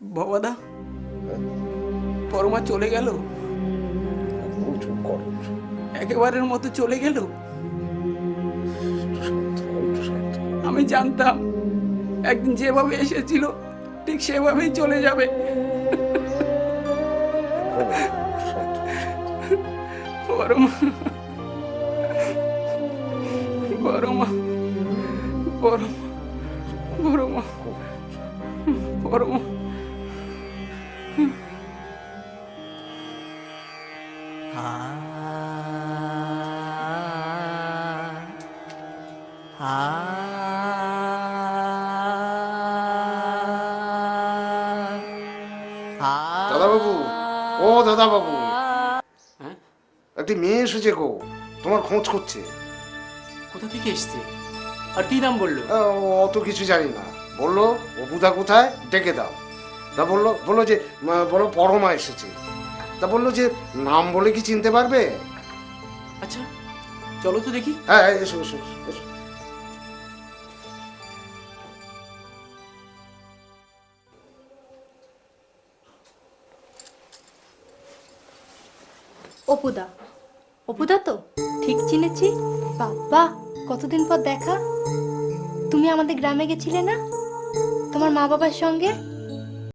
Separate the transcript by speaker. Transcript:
Speaker 1: বাবাদা পরমা চলে গেল? একেবারের মতো চলে গেল। আমি জানতাম, একদিন যেভাবে এসেছিল, ঠিক সেভাবেই চলে যাবে। পরমা পরমা পরমা পরমা পরমা
Speaker 2: দাদাবাবু ও দাদাবাবু।
Speaker 1: হ্যাঁ?
Speaker 2: একটি মেয়ে এসেছে গো তোমার খোঁজ করছে।
Speaker 1: কোথা থেকে এসছে? আর কি নাম বলল?
Speaker 2: অত কিছু জানি না। বলল অপুদা কোথায়? ডেকে দাও। তা বলল বলল যে বলো পরমা এসেছে। তা বলল যে নাম বলে কি চিনতে পারবে?
Speaker 1: আচ্ছা চলো তো দেখি।
Speaker 2: হ্যাঁ এসো এসো এসো, এসো
Speaker 3: অপুদা অপুদা তো? ঠিক চিনেছি? বাবা কতদিন পর দেখা? তুমি আমাদের গ্রামে গেছিলে না? তোমার মা বাবার সঙ্গে?